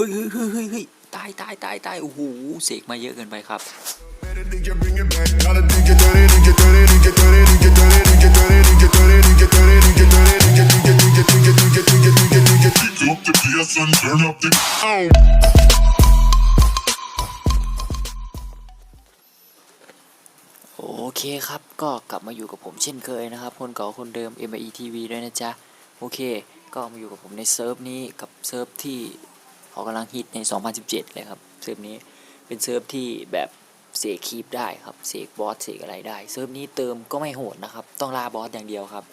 เฮ้ยเฮ้ยเฮ้ยตายตายตายตายโอ้โหเสกมาเยอะเกินไปครับ โอเคครับก็กลับมาอยู่กับผมเช่นเคยนะครับ คนเก่าคนเดิม MIE TV ด้วยนะจ๊ะ โอเค ก็มาอยู่กับผมในเซิร์ฟนี้กับเซิร์ฟที่ เขากำลังฮิตใน 2017 เลยครับเซิร์ฟนี้เป็นเซิร์ฟที่แบบเสกคีปได้ครับเสกบอสเสกอะไรได้เซิร์ฟนี้เติมก็ไม่โหดนะครับ ต้องล่าบอสอย่างเดียวครับ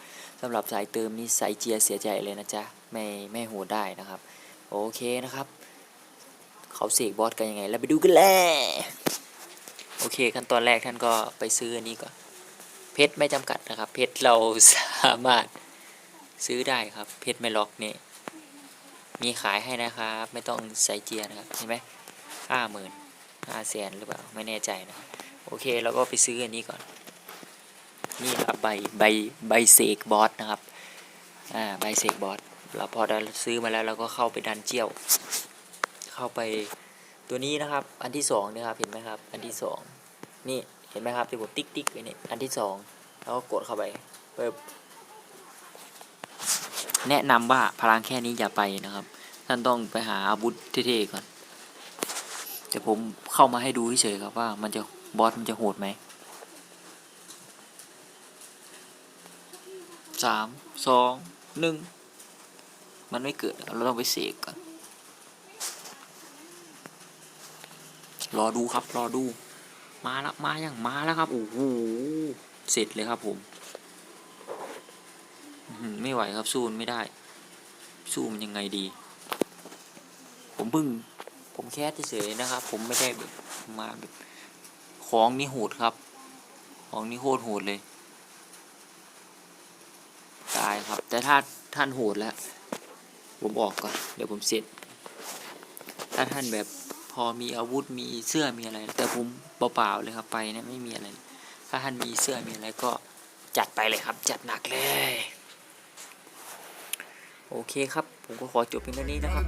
สำหรับสายเติมนี่สายเจียเสียใจเลยนะจ๊ะไม่ไม่โหดได้นะครับ โอเคนะครับเขาเสกบอสกันยังไง แล้วไปดูกันเลยโอเคขั้นตอนแรกท่านก็ไปซื้ออันนี้ก่อนเพชรไม่จำกัดนะครับ เพชรเราสามารถซื้อได้ครับ เพชรไม่ล็อกเนี่ย มีขายให้นะครับ ไม่ต้องใส่เจียนะครับเห็นไหมห้าหมื่นห้าแสนหรือเปล่า ไม่แน่ใจนะ โอเคเราก็ไปซื้ออันนี้ก่อน นี่ครับใบใบใบเสกบอสนะครับ อ่าใบเสกบอสเราพอได้ซื้อมาแล้วเราก็เข้าไปดันเจียว เข้าไปตัวนี้นะครับ อันที่สองนะครับเห็นไหมครับ อันที่สองนี่เห็นไหมครับที่ผมติ๊กติ๊กไปนี่อันที่สองแล้วก็กดเข้าไปเปิบ แนะนำว่าพลังแค่นี้อย่าไปนะครับ ท่านต้องไปหาอาวุธเท่ๆก่อน แต่ผมเข้ามาให้ดูเฉยๆครับว่ามันจะบอสมันจะโหดไหมสามสองหนึ่งมันไม่เกิดเราต้องไปเสกก่อน รอดูครับรอดู มาแล้วมาอย่างมาแล้วครับโอ้โหเสร็จเลยครับผม ไม่ไหวครับสู้มันไม่ได้ สู้มันยังไงดี ผมพิ่ง ผมแค่เฉยนะครับ ผมไม่ได้แบบมาแบบของนี่โหดครับ ของนี่โคตรโหดเลย ตายครับ แต่ถ้าท่านโหดแล้ว ผมออกก่อน เดี๋ยวผมเสร็จ ถ้าท่านแบบพอมีอาวุธมีเสื้อมีอะไร แต่ผมเปล่าๆเลยครับไปเนี่ยไม่มีอะไร ถ้าท่านมีเสื้อมีอะไรก็จัดไปเลยครับ จัดหนักเลย โอเคครับ ผมก็ขอจบเพียงเท่านี้นะครับ